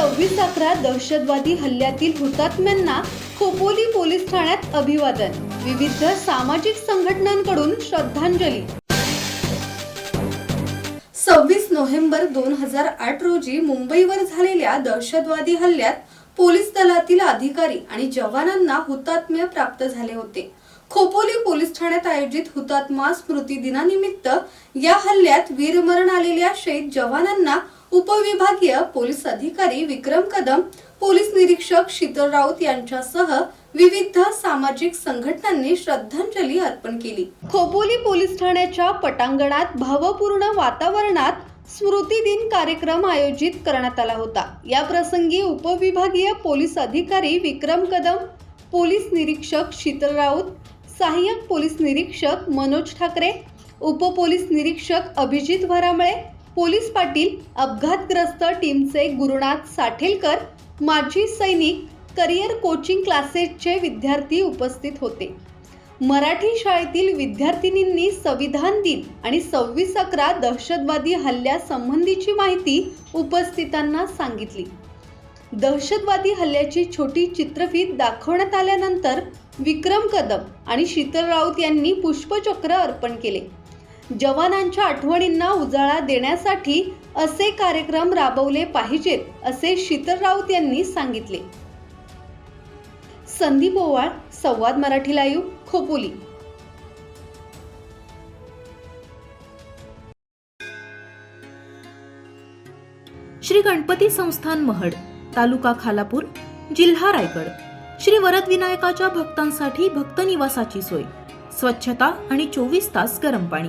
सव्वीस अकरा दहशतवादी हल्ल्यातील हुतात्म्यांना खोपोली पोलीस ठाण्यात अभिवादन. विविध सामाजिक संघटनांकडून श्रद्धांजली. सव्वीस नोव्हेंबर दोन हजार आठ रोजी मुंबईवर झालेल्या दहशतवादी हल्ल्यात पोलीस दलातील अधिकारी आणि जवानांना हुतात्म्य प्राप्त झाले होते. खोपोली पोलीस ठाण्यात आयोजित हुतात्मा स्मृती दिनानिमित्त या हल्ल्यात वीरमरण आलेल्या शहीद जवानांना उपविभागीय पोलीस अधिकारी विक्रम कदम पोलीस निरीक्षक शीतल राऊत यांच्यासह विविध सामाजिक संघटनांनी श्रद्धांजली अर्पण केली. खोपोली पोलीस ठाण्याच्या पटांगणात भावपूर्ण वातावरणात स्मृती दिन कार्यक्रम आयोजित करण्यात आला होता. या प्रसंगी उपविभागीय पोलीस अधिकारी विक्रम कदम पोलीस निरीक्षक शीतल राऊत सहाय्यक पोलीस निरीक्षक मनोज ठाकरे उपपोलीस निरीक्षक अभिजित भरामळे पोलीस पाटील अपघातग्रस्त टीमचे गुरुनाथ साठेलकर माजी सैनिक करिअर कोचिंग क्लासेसचे विद्यार्थी उपस्थित होते. मराठी शाळेतील विद्यार्थिनींनी संविधान दिन आणि सव्वीस अकरा दहशतवादी हल्ल्यासंबंधीची माहिती उपस्थितांना सांगितली. दहशतवादी हल्ल्याची छोटी चित्रफीत दाखवण्यात आल्यानंतर विक्रम कदम आणि शीतल राऊत यांनी पुष्पचक्र अर्पण केले. जवानांच्या आठवणींना उजाळा देण्यासाठी असे कार्यक्रम राबवले पाहिजेत असे शीतल राऊत यांनी सांगितले. संदीप ओवाळ संवाद मराठी लाईव्ह खोपोली. श्री गणपती संस्थान महड तालुका खालापूर जिल्हा रायगड. श्री वरद विनायकाच्या भक्तांसाठी भक्त निवासाची सोय. स्वच्छता आणि चोवीस तास गरम पाणी.